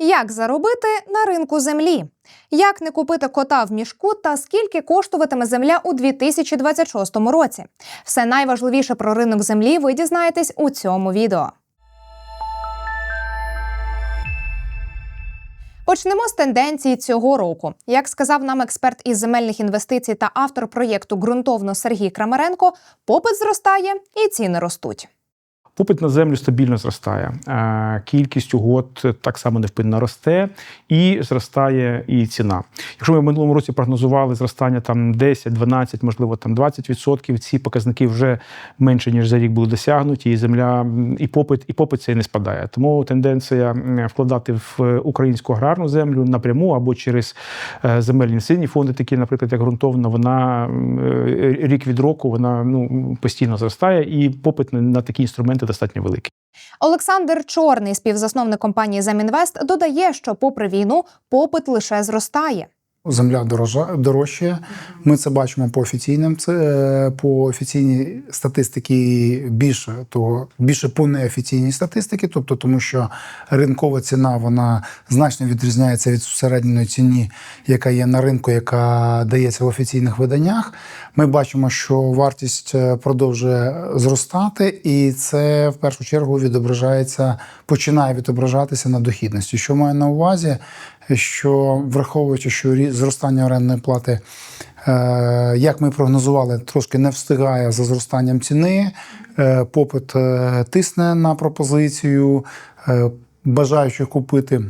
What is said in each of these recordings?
Як заробити на ринку землі? Як не купити кота в мішку та скільки коштуватиме земля у 2026 році? Все найважливіше про ринок землі ви дізнаєтесь у цьому відео. Почнемо з тенденції цього року. Як сказав нам експерт із земельних інвестицій та автор проєкту ґрунтовно Сергій Крамаренко, попит зростає і ціни ростуть. Попит на землю стабільно зростає. Е, Кількість угод так само невпинно росте, і зростає і ціна. Якщо ми в минулому році прогнозували зростання там 10, 12, можливо, там 20%, ці показники вже менше ніж за рік були досягнуті, і земля і попит, і попит цей не спадає. Тому тенденція вкладати в українську аграрну землю напряму або через е, земельні інвестиційні фонди, такі, наприклад, як ґрунтовна, вона е, рік від року вона ну постійно зростає, і попит на такі інструменти достатньо великий. Олександр Чорний, співзасновник компанії Земінвест, додає, що попри війну попит лише зростає. Земля дорожа дорожчає. Ми це бачимо по офіційним. Це е, по офіційній статистики більше того, більше по неофіційній статистики, тобто тому, що ринкова ціна вона значно відрізняється від середньої ціні, яка є на ринку, яка дається в офіційних виданнях. Ми бачимо, що вартість е, продовжує зростати, і це в першу чергу відображається, починає відображатися на дохідності. Що маю на увазі? Що враховуючи, що зростання орендної плати, е, як ми прогнозували, трошки не встигає за зростанням ціни, е, попит е, тисне на пропозицію, бажаючих купити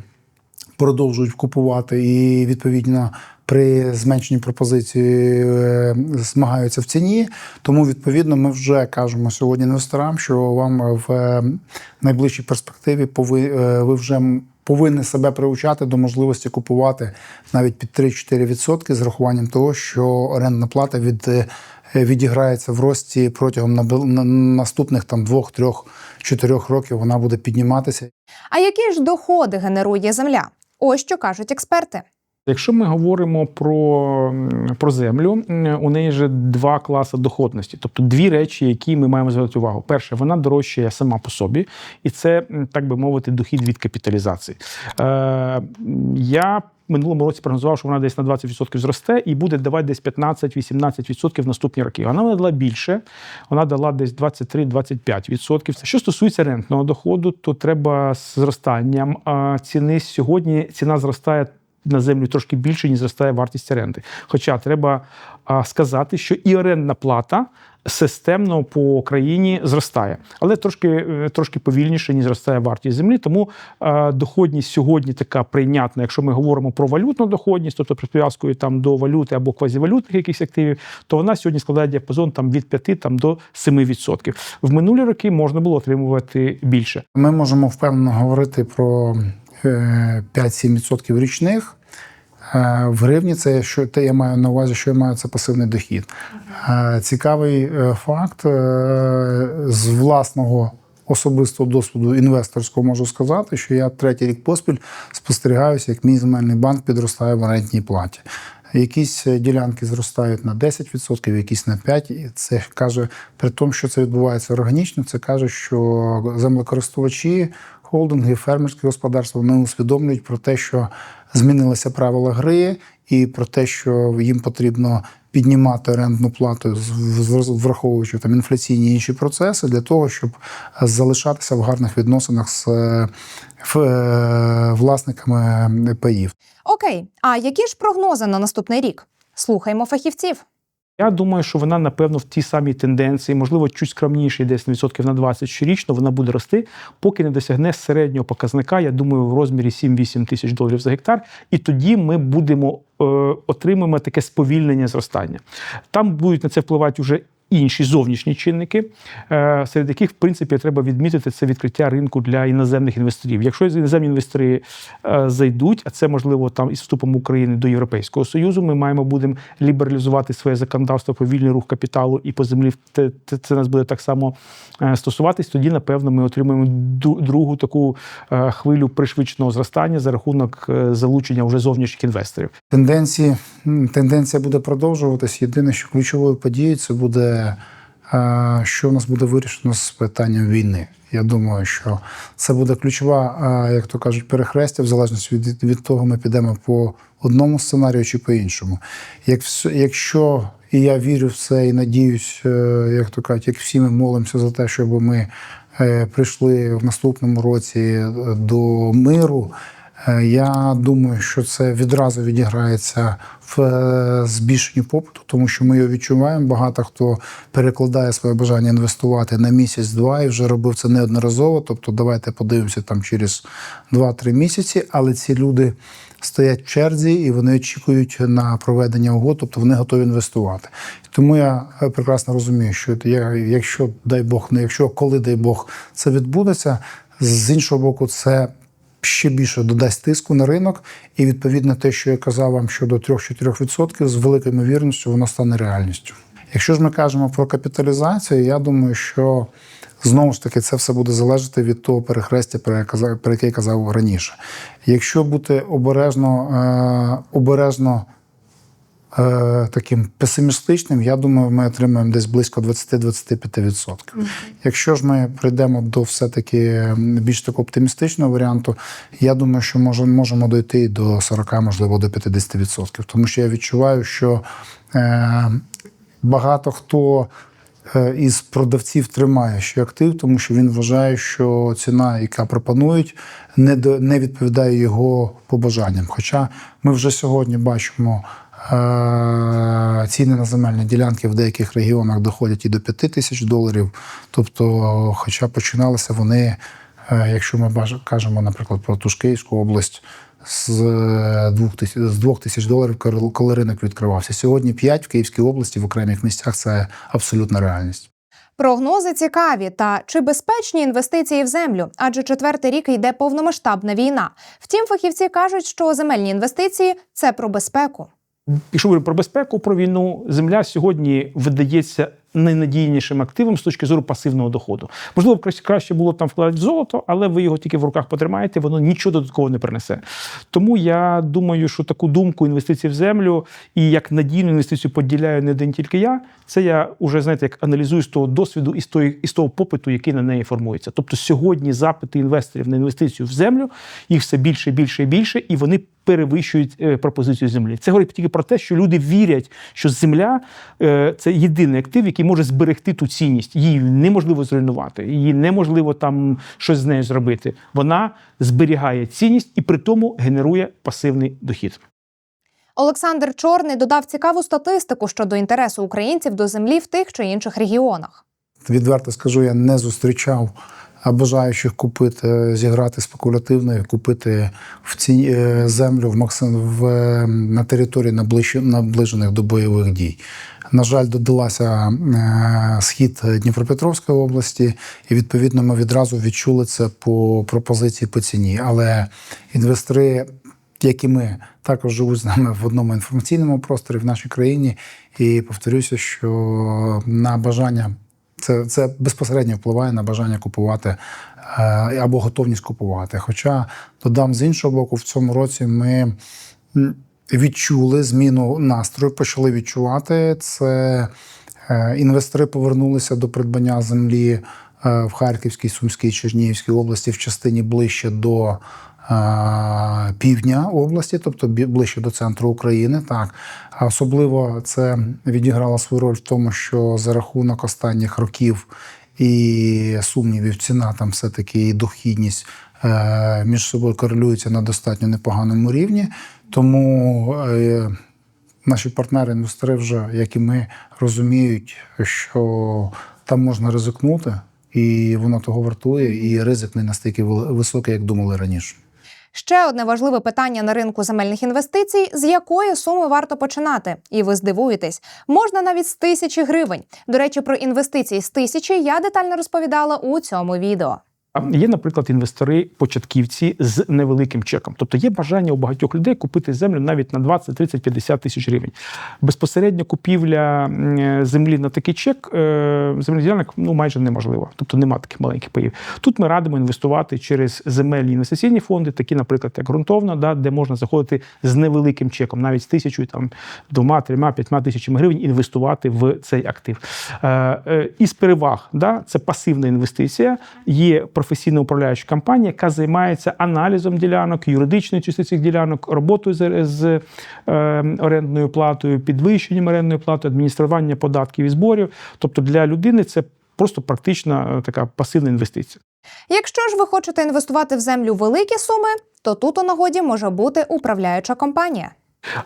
продовжують купувати і відповідно. При зменшенні пропозиції змагаються в ціні, тому відповідно ми вже кажемо сьогодні інвесторам, що вам в найближчій перспективі пови- ви вже повинні себе приучати до можливості купувати навіть під 3-4% з рахуванням того, що орендна плата від, е, відіграється в рості протягом наступних там 2, 3, 4 років. Вона буде підніматися. А які ж доходи генерує земля? Ось що кажуть експерти. Якщо ми говоримо про, про землю, у неї же два класи доходності, тобто дві речі, які ми маємо звертати увагу. Перше, вона дорожчає сама по собі, і це, так би мовити, дохід від капіталізації. Е, я минулому році прогнозував, що вона десь на 20% зросте і буде давати десь 15-18% в наступні роки. Вона дала більше, вона дала десь 23-25%. Що стосується рентного доходу, то треба з зростанням ціни сьогодні. Ціна зростає на землю трошки більше, ніж зростає вартість оренди. Хоча треба сказати, що і орендна плата системно по країні зростає, але трошки, е, трошки повільніше, ніж зростає вартість землі. Тому доходність сьогодні така прийнятна, якщо ми говоримо про валютну доходність, тобто при прив'язкою там до валюти або квазівалютних якихось активів, то вона сьогодні складає діапазон там від 5 там, до 7%. В минулі роки можна було отримувати більше. Ми можемо впевнено говорити про е, 5-7% річних. Е, В гривні це що те я маю на увазі, що я маю це пасивний дохід. Е, Цікавий е, факт з власного особистого досвіду інвесторського можу сказати, що я третій рік поспіль спостерігаюся, як мій земельний банк підростає в орендній платі. Якісь ділянки зростають на 10%, якісь на 5%. І це каже, при тому, що це відбувається органічно, це каже, що землекористувачі, холдинги, фермерські господарства вони усвідомлюють про те, що змінилися правила гри, і про те, що їм потрібно піднімати орендну плату, враховуючи там інфляційні інші процеси, для того, щоб залишатися в гарних відносинах з е, власниками паїв. Окей, а які ж прогнози на наступний рік? Слухаймо фахівців. Я думаю, що вона напевно в тій самій тенденції, можливо, чуть скромніше, десь на відсотків на 20 щорічно, вона буде рости, поки не досягне середнього показника, я думаю, в розмірі 7-8 тисяч доларів за гектар. І тоді ми будемо е, отримаємо таке сповільнення зростання. Там будуть на це впливати вже. Інші зовнішні чинники, е, серед яких, в принципі, треба відмітити це відкриття ринку для іноземних інвесторів. Якщо іноземні інвестори е, зайдуть, а це можливо там із вступом України до Європейського союзу, ми маємо будемо лібералізувати своє законодавство по вільний рух капіталу і по землі. Це, нас буде так само е, стосуватись. Тоді, напевно, ми отримаємо другу таку хвилю пришвидшеного зростання за рахунок залучення вже зовнішніх інвесторів. Тенденції, тенденція буде продовжуватись. Єдине, що ключовою подією це буде е, що в нас буде вирішено з питанням війни. Я думаю, що це буде ключова, е, як то кажуть, перехрестя, в залежності від, від того, ми підемо по одному сценарію чи по іншому. Як, якщо і я вірю в це і надіюсь, е, як то кажуть, як всі ми молимося за те, щоб ми е, прийшли в наступному році е, до миру. Е, Я думаю, що це відразу відіграється в е, збільшенні попиту, тому що ми його відчуваємо. Багато хто перекладає своє бажання інвестувати на місяць-два і вже робив це неодноразово. Тобто, давайте подивимося там через 2-3 місяці. Але ці люди стоять в черзі і вони очікують на проведення угод, тобто вони готові інвестувати. Тому я е, прекрасно розумію, що я, якщо дай Бог, не якщо коли дай Бог це відбудеться, з іншого боку, це ще більше додасть тиску на ринок, і відповідно те, що я казав вам щодо 3-4%, з великою ймовірністю воно стане реальністю. Якщо ж ми кажемо про капіталізацію, я думаю, що знову ж таки це все буде залежати від того перехрестя, про яке я казав раніше. Якщо бути обережно, е, обережно таким песимістичним, я думаю, ми отримаємо десь близько 20-25%. Якщо ж ми прийдемо до все-таки більш такого оптимістичного варіанту, я думаю, що можемо, можемо дойти і до 40, можливо, до 50%. Тому що я відчуваю, що е, багато хто е, із продавців тримає ще актив, тому що він вважає, що ціна, яка пропонують, не, до, не відповідає його побажанням. Хоча ми вже сьогодні бачимо. Е, Ціни на земельні ділянки в деяких регіонах доходять і до 5 тисяч доларів. Тобто, хоча починалися вони, е, якщо ми кажемо, наприклад, про ту ж Київську область, з 2 тисяч, з 2 тисяч доларів, коли ринок відкривався. Сьогодні 5 в Київській області в окремих місцях це абсолютна реальність. Прогнози цікаві. Та чи безпечні інвестиції в землю? Адже четвертий рік йде повномасштабна війна. Втім, фахівці кажуть, що земельні інвестиції це про безпеку. Говорити про безпеку, про війну, земля сьогодні видається найнадійнішим активом з точки зору пасивного доходу. Можливо, краще- було там вкладати в золото, але ви його тільки в руках потримаєте, воно нічого додаткового не принесе. Тому я думаю, що таку думку інвестицій в землю і як надійну інвестицію поділяю не один тільки я. Це я вже знаєте, як аналізую з того досвіду і з того, і з того попиту, який на неї формується. Тобто сьогодні запити інвесторів на інвестицію в землю їх все більше, більше і більше, і вони перевищують е, пропозицію землі. Це говорить тільки про те, що люди вірять, що земля е, це єдиний актив, який може зберегти ту цінність. Її неможливо зруйнувати, її неможливо там щось з нею зробити. Вона зберігає цінність і при тому генерує пасивний дохід. Олександр Чорний додав цікаву статистику щодо інтересу українців до землі в тих чи інших регіонах. Відверто скажу, я не зустрічав а бажаючих купити, зіграти спекулятивно і купити в ці е, землю в максим в е, на території наближених до бойових дій. На жаль, додалася е, схід Дніпропетровської області, і відповідно ми відразу відчули це по пропозиції по ціні. Але інвестори, як і ми, також живуть з нами в одному інформаційному просторі в нашій країні. І повторюся, що на бажання це, це безпосередньо впливає на бажання купувати е, або готовність купувати. Хоча додам з іншого боку, в цьому році ми відчули зміну настрою, почали відчувати це. Е, Інвестори повернулися до придбання землі е, в Харківській, Сумській, Чернігівській області в частині ближче до півдня області, тобто ближче до центру України. Так особливо це відіграло свою роль в тому, що за рахунок останніх років і сумнівів, ціна там все-таки і дохідність е, між собою корелюються на достатньо непоганому рівні. Тому е, наші партнери-інвестори вже, як і ми, розуміють, що там можна ризикнути, і воно того вартує, і ризик не настільки високий, як думали раніше. Ще одне важливе питання на ринку земельних інвестицій: з якої суми варто починати? І ви здивуєтесь, можна навіть з тисячі гривень. До речі, про інвестиції з тисячі я детально розповідала у цьому відео. Є, наприклад, інвестори початківці з невеликим чеком. Тобто є бажання у багатьох людей купити землю навіть на 20, 30, 50 тисяч гривень. Безпосередньо купівля землі на такий чек е, земельних ну майже неможливо. Тобто нема таких маленьких паїв. Тут ми радимо інвестувати через земельні інвестиційні фонди, такі, наприклад, як ґрунтовна, да, де можна заходити з невеликим чеком, навіть з тисячою, там двома, трьома, п'ятьма тисячами гривень, інвестувати в цей актив. Е, е, із переваг, да, це пасивна інвестиція. Є професійна управляюча компанія, яка займається аналізом ділянок, юридичною частиною цих ділянок, роботою з, з е, орендною платою, підвищенням орендної плати, адміністрування податків і зборів. Тобто для людини це просто практична е, така пасивна інвестиція. Якщо ж ви хочете інвестувати в землю великі суми, то тут у нагоді може бути управляюча компанія.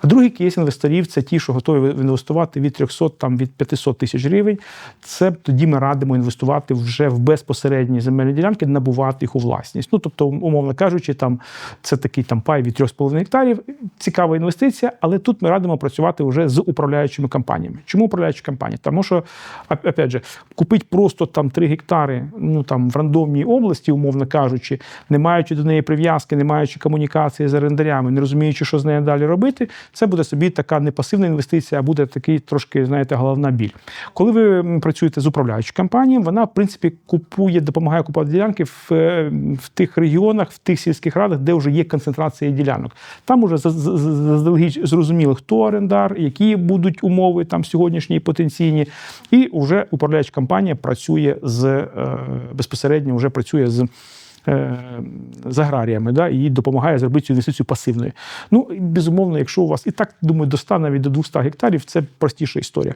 А другий кейс інвесторів це ті, що готові інвестувати від 300 там від 500 тисяч гривень. Це тоді ми радимо інвестувати вже в безпосередні земельні ділянки, набувати їх у власність. Ну тобто, умовно кажучи, там це такий там пай від 3,5 гектарів. Цікава інвестиція, але тут ми радимо працювати вже з управляючими компаніями. Чому управляючі компанії? Тому що оп- опять же, купити просто там 3 гектари, ну там в рандомній області, умовно кажучи, не маючи до неї прив'язки, не маючи комунікації з орендарями, не розуміючи, що з нею далі робити, це буде собі така не пасивна інвестиція, а буде такий трошки, знаєте, головна біль. Коли ви працюєте з управляючою компанією, вона, в принципі, купує, допомагає купувати ділянки в, е, в тих регіонах, в тих сільських радах, де вже є концентрація ділянок. Там уже заз- заз- заздалегідь зрозуміло, хто орендар, які будуть умови там сьогоднішні потенційні. І вже управляюча компанія працює з е, безпосередньо вже працює з. Е, З аграріями, да, і допомагає зробити цю інвестицію пасивною. Ну, і, безумовно, якщо у вас і так, думаю, до 100, навіть до 200 гектарів, це простіша історія.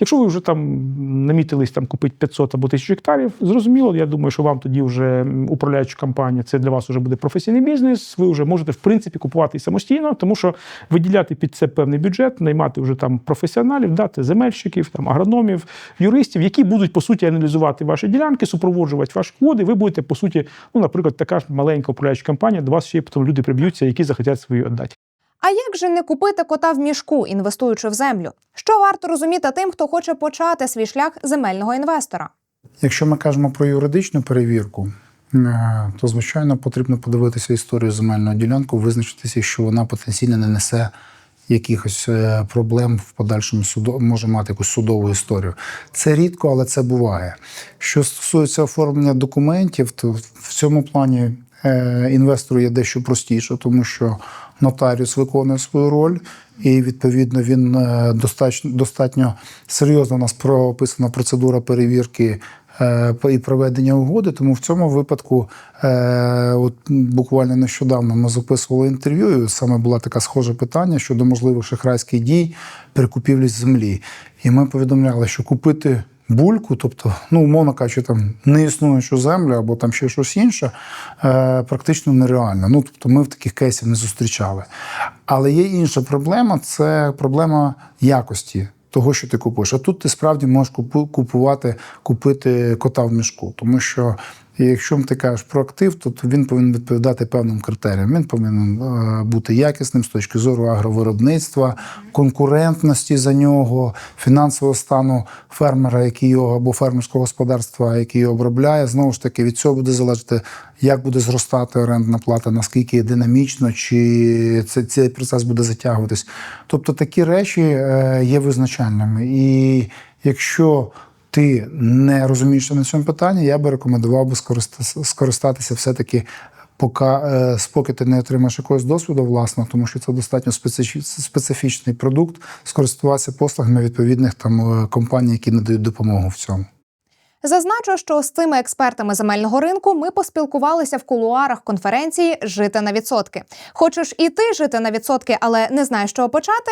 Якщо ви вже там намітились там купити 500 або 1000 гектарів, зрозуміло, я думаю, що вам тоді вже управляюча компанія, це для вас вже буде професійний бізнес. Ви вже можете в принципі купувати і самостійно, тому що виділяти під це певний бюджет, наймати вже там професіоналів, дати земельщиків, там агрономів, юристів, які будуть по суті аналізувати ваші ділянки, супроводжувати ваші коди. Ви будете по суті, ну, наприклад, така ж маленька управляюча компанія, до вас ще потім люди приб'ються, які захотять свою віддати. А як же не купити кота в мішку, інвестуючи в землю? Що варто розуміти тим, хто хоче почати свій шлях земельного інвестора? Якщо ми кажемо про юридичну перевірку, е, то звичайно потрібно подивитися історію земельної ділянки, визначитися, що вона потенційно не несе якихось е, проблем в подальшому суду, може мати якусь судову історію. Це рідко, але це буває. Що стосується оформлення документів, то в цьому плані е, інвестору є дещо простіше, тому що нотаріус виконує свою роль, і відповідно він е, достатньо, достатньо серйозно у нас прописана процедура перевірки е, і проведення угоди. Тому в цьому випадку, е, от буквально нещодавно ми записували інтерв'ю, і саме була така схоже питання щодо можливих шахрайських дій при купівлі землі. І ми повідомляли, що купити. Бульку, тобто, ну, умовно кажучи, там не існуючу землю або там ще щось інше, е, практично нереально. Ну, тобто, ми в таких кейсів не зустрічали. Але є інша проблема це проблема якості того, що ти купуєш. А тут ти справді можеш купувати, купити кота в мішку, тому що. Якщо ти кажеш про актив, то він повинен відповідати певним критеріям. Він повинен е, бути якісним з точки зору агровиробництва, конкурентності за нього, фінансового стану фермера, який його або фермерського господарства, який його обробляє. Знову ж таки, від цього буде залежати, як буде зростати орендна плата, наскільки динамічно, чи це, цей процес буде затягуватись. Тобто такі речі е, є визначальними. І якщо ти не розумієшся на цьому питанні, я би рекомендував би скориста- скористатися все-таки. Е, поки ти не отримаєш якогось досвіду власного, тому що це достатньо специфі- специфічний продукт, скористуватися послугами відповідних там е, компаній, які надають допомогу в цьому. Зазначу, що з цими експертами земельного ринку ми поспілкувалися в кулуарах конференції Жити на відсотки. Хочеш і ти жити на відсотки, але не знаєш, чого почати?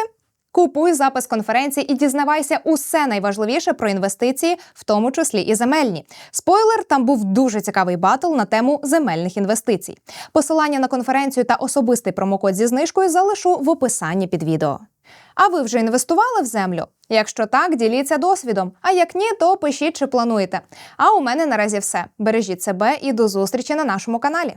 Купуй запис конференції і дізнавайся усе найважливіше про інвестиції, в тому числі і земельні. Спойлер, там був дуже цікавий батл на тему земельних інвестицій. Посилання на конференцію та особистий промокод зі знижкою залишу в описанні під відео. А ви вже інвестували в землю? Якщо так, діліться досвідом. А як ні, то пишіть, чи плануєте. А у мене наразі все. Бережіть себе і до зустрічі на нашому каналі.